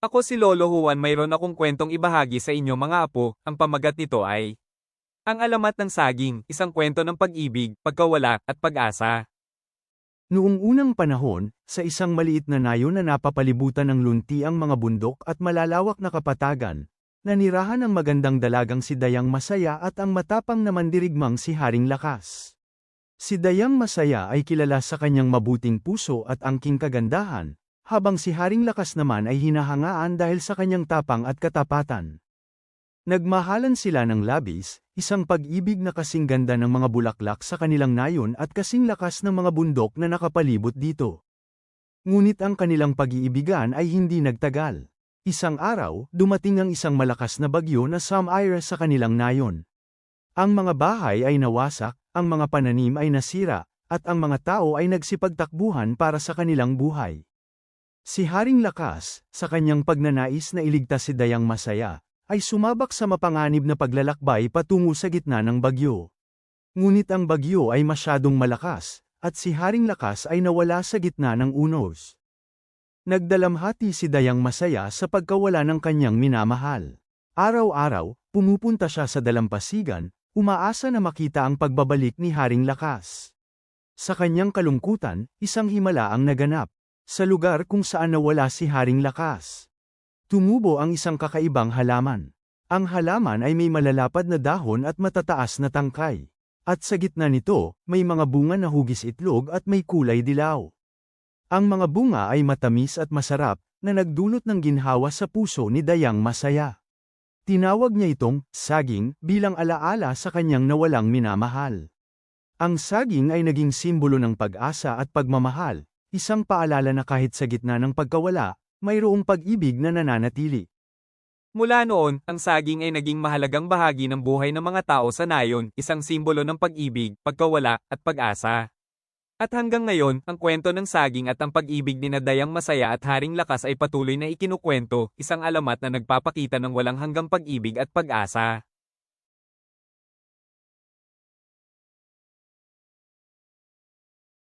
Ako si Lolo Juan mayroon akong kwentong ibahagi sa inyo mga apo, ang pamagat nito ay Ang Alamat ng Saging, isang kwento ng pag-ibig, pagkawala, at pag-asa. Noong unang panahon, sa isang maliit na nayon na napapalibutan ng lunti ang mga bundok at malalawak na kapatagan, nanirahan ang magandang dalagang si Dayang Masaya at ang matapang na mandirigmang si Haring Lakas. Si Dayang Masaya ay kilala sa kanyang mabuting puso at angking kagandahan, habang si Haring Lakas naman ay hinahangaan dahil sa kanyang tapang at katapatan. Nagmahalan sila ng labis, isang pag-ibig na kasing ganda ng mga bulaklak sa kanilang nayon at kasing lakas ng mga bundok na nakapalibot dito. Ngunit ang kanilang pag-iibigan ay hindi nagtagal. Isang araw, dumating ang isang malakas na bagyo na sumira sa kanilang nayon. Ang mga bahay ay nawasak, ang mga pananim ay nasira, at ang mga tao ay nagsipagtakbuhan para sa kanilang buhay. Si Haring Lakas, sa kanyang pagnanais na iligtas si Dayang Masaya, ay sumabak sa mapanganib na paglalakbay patungo sa gitna ng bagyo. Ngunit ang bagyo ay masyadong malakas, at si Haring Lakas ay nawala sa gitna ng unos. Nagdalamhati si Dayang Masaya sa pagkawala ng kanyang minamahal. Araw-araw, pumupunta siya sa dalampasigan, umaasa na makita ang pagbabalik ni Haring Lakas. Sa kanyang kalungkutan, isang himala ang naganap sa lugar kung saan nawala si Haring Lakas. Tumubo ang isang kakaibang halaman. Ang halaman ay may malalapad na dahon at matataas na tangkay. At sa gitna nito, may mga bunga na hugis itlog at may kulay dilaw. Ang mga bunga ay matamis at masarap, na nagdulot ng ginhawa sa puso ni Dayang Masaya. Tinawag niya itong saging bilang alaala sa kanyang nawalang minamahal. Ang saging ay naging simbolo ng pag-asa at pagmamahal, Isang paalala na kahit sa gitna ng pagkawala, mayroong pag-ibig na nananatili. Mula noon, ang saging ay naging mahalagang bahagi ng buhay ng mga tao sa nayon, isang simbolo ng pag-ibig, pagkawala, at pag-asa. At hanggang ngayon, ang kwento ng saging at ang pag-ibig ni Nadayang Masaya at Haring Lakas ay patuloy na ikinukwento, isang alamat na nagpapakita ng walang hanggang pag-ibig at pag-asa.